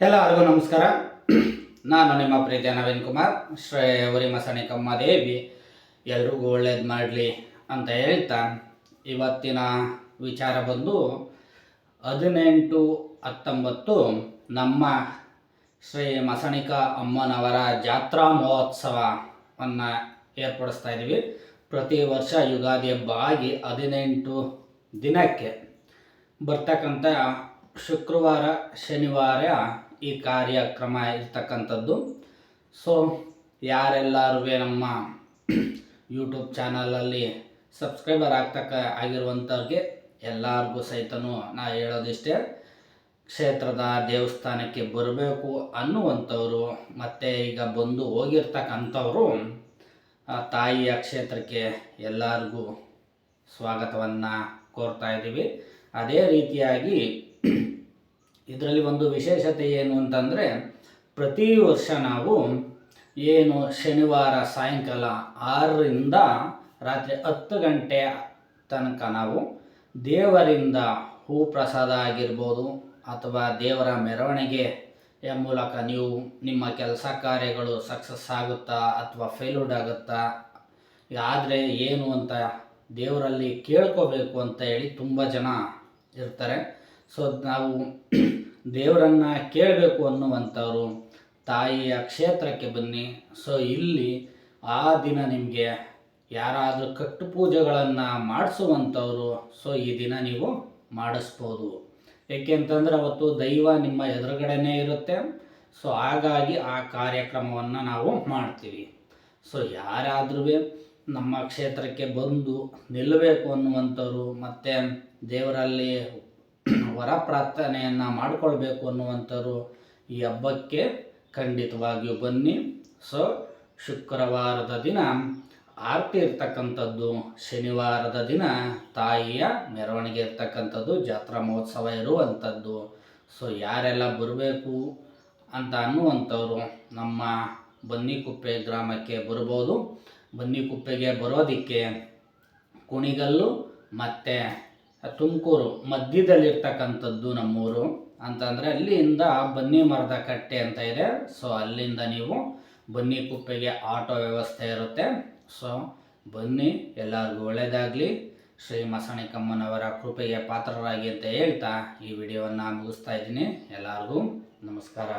ಎಲ್ಲರಿಗೂ ನಮಸ್ಕಾರ. ನಾನು ನಿಮ್ಮ ಪ್ರೀತಿಯ ನವೀನ್ ಕುಮಾರ್. ಶ್ರೇ ಅವರಿ ಮಸಣಿಕಮ್ಮ ದೇವಿ. ಎಲ್ರಿಗೂ ಒಳ್ಳೇದು ಮಾಡಲಿ ಅಂತ ಹೇಳ್ತಾ ಇವತ್ತಿನ ವಿಚಾರ ಬಂದು ಹದಿನೆಂಟು ಹತ್ತೊಂಬತ್ತು ನಮ್ಮ ಶ್ರೀ ಮಸಣಿಕ ಅಮ್ಮನವರ ಜಾತ್ರಾ ಮಹೋತ್ಸವವನ್ನು ಏರ್ಪಡಿಸ್ತಾ ಇದ್ದೀವಿ. ಪ್ರತಿ ವರ್ಷ ಯುಗಾದಿ ಹಬ್ಬ ಆಗಿ ಹದಿನೆಂಟು ದಿನಕ್ಕೆ ಬರ್ತಕ್ಕಂಥ ಶುಕ್ರವಾರ, ಶನಿವಾರ ಈ ಕಾರ್ಯಕ್ರಮ ಇರ್ತಕ್ಕಂಥದ್ದು. ಸೊ ಯಾರೆಲ್ಲರೂ ನಮ್ಮ ಯೂಟ್ಯೂಬ್ ಚಾನಲಲ್ಲಿ ಸಬ್ಸ್ಕ್ರೈಬರ್ ಆಗ್ತಕ್ಕ, ಆಗಿರುವಂಥವ್ರಿಗೆ ಎಲ್ಲರಿಗೂ ಸಹಿತನೂ ನಾ ಹೇಳೋದಿಷ್ಟೇ. ಕ್ಷೇತ್ರದ ದೇವಸ್ಥಾನಕ್ಕೆ ಬರಬೇಕು ಅನ್ನುವಂಥವ್ರು, ಮತ್ತು ಈಗ ಬಂದು ಹೋಗಿರ್ತಕ್ಕಂಥವ್ರು, ಆ ತಾಯಿಯ ಕ್ಷೇತ್ರಕ್ಕೆ ಎಲ್ಲರಿಗೂ ಸ್ವಾಗತವನ್ನು ಕೋರ್ತಾ ಇದ್ದೀವಿ. ಅದೇ ರೀತಿಯಾಗಿ ಇದರಲ್ಲಿ ಒಂದು ವಿಶೇಷತೆ ಏನು ಅಂತಂದರೆ, ಪ್ರತಿ ವರ್ಷ ನಾವು ಏನು ಶನಿವಾರ ಸಾಯಂಕಾಲ ಆರರಿಂದ ರಾತ್ರಿ ಹತ್ತು ಗಂಟೆ ತನಕ ನಾವು ದೇವರಿಂದ ಹೂ ಪ್ರಸಾದ ಆಗಿರ್ಬೋದು ಅಥವಾ ದೇವರ ಮೆರವಣಿಗೆ ಮೂಲಕ ನೀವು ನಿಮ್ಮ ಕೆಲಸ ಕಾರ್ಯಗಳು ಸಕ್ಸಸ್ ಆಗುತ್ತಾ ಅಥವಾ ಫೇಲ್ಯೂಡ್ ಆಗುತ್ತಾ ಆದರೆ ಏನು ಅಂತ ದೇವರಲ್ಲಿ ಕೇಳ್ಕೋಬೇಕು ಅಂತ ಹೇಳಿ ತುಂಬ ಜನ ಇರ್ತಾರೆ. ಸೊ ನಾವು ದೇವರನ್ನು ಕೇಳಬೇಕು ಅನ್ನುವಂಥವ್ರು ತಾಯಿಯ ಕ್ಷೇತ್ರಕ್ಕೆ ಬನ್ನಿ. ಸೊ ಇಲ್ಲಿ ಆ ದಿನ ನಿಮಗೆ ಯಾರಾದರೂ ಕಟ್ಟು ಪೂಜೆಗಳನ್ನು ಮಾಡಿಸುವಂಥವ್ರು, ಸೊ ಈ ದಿನ ನೀವು ಮಾಡಿಸ್ಬೋದು. ಏಕೆಂತಂದ್ರೆ ಅವತ್ತು ದೈವ ನಿಮ್ಮ ಎದುರುಗಡೆನೇ ಇರುತ್ತೆ. ಸೊ ಹಾಗಾಗಿ ಆ ಕಾರ್ಯಕ್ರಮವನ್ನು ನಾವು ಮಾಡ್ತೀವಿ. ಸೊ ಯಾರಾದ್ರೂ ನಮ್ಮ ಕ್ಷೇತ್ರಕ್ಕೆ ಬಂದು ನಿಲ್ಲಬೇಕು ಅನ್ನುವಂಥವ್ರು ಮತ್ತು ದೇವರಲ್ಲಿ ವರ ಪ್ರಾರ್ಥನೆಯನ್ನು ಮಾಡಿಕೊಳ್ಬೇಕು ಅನ್ನುವಂಥರು ಈ ಹಬ್ಬಕ್ಕೆ ಖಂಡಿತವಾಗಿಯೂ ಬನ್ನಿ. ಸೊ, ಶುಕ್ರವಾರದ ದಿನ ಆರತಿ ಇರ್ತಕ್ಕಂಥದ್ದು, ಶನಿವಾರದ ದಿನ ತಾಯಿಯ ಮೆರವಣಿಗೆ ಇರ್ತಕ್ಕಂಥದ್ದು, ಜಾತ್ರಾ ಮಹೋತ್ಸವ ಇರುವಂಥದ್ದು. ಸೊ, ಯಾರೆಲ್ಲ ಬರಬೇಕು ಅಂತ ಅನ್ನುವಂಥವ್ರು ನಮ್ಮ ಬನ್ನಿಕುಪ್ಪೆ ಗ್ರಾಮಕ್ಕೆ ಬರ್ಬೋದು. ಬನ್ನಿಕುಪ್ಪೆಗೆ ಬರೋದಕ್ಕೆ ಕುಣಿಗಲ್ಲು ಮತ್ತು ತುಮಕೂರು ಮಧ್ಯದಲ್ಲಿರ್ತಕ್ಕಂಥದ್ದು ನಮ್ಮೂರು ಅಂತಂದರೆ ಅಲ್ಲಿಂದ ಬನ್ನಿ ಮರದ ಕಟ್ಟೆ ಅಂತ ಇದೆ. ಸೊ ಅಲ್ಲಿಂದ ನೀವು ಬನ್ನಿ ಕುಪ್ಪೆಗೆ ಆಟೋ ವ್ಯವಸ್ಥೆ ಇರುತ್ತೆ. ಸೊ ಬನ್ನಿ, ಎಲ್ಲರಿಗೂ ಒಳ್ಳೆಯದಾಗಲಿ ಶ್ರೀ ಮಸಣಿಕಮ್ಮನವರ ಕೃಪೆಗೆ ಪಾತ್ರರಾಗಿ ಅಂತ ಹೇಳ್ತಾ ಈ ವಿಡಿಯೋವನ್ನು ಮುಗಿಸ್ತಾ ಇದ್ದೀನಿ. ಎಲ್ಲರಿಗೂ ನಮಸ್ಕಾರ.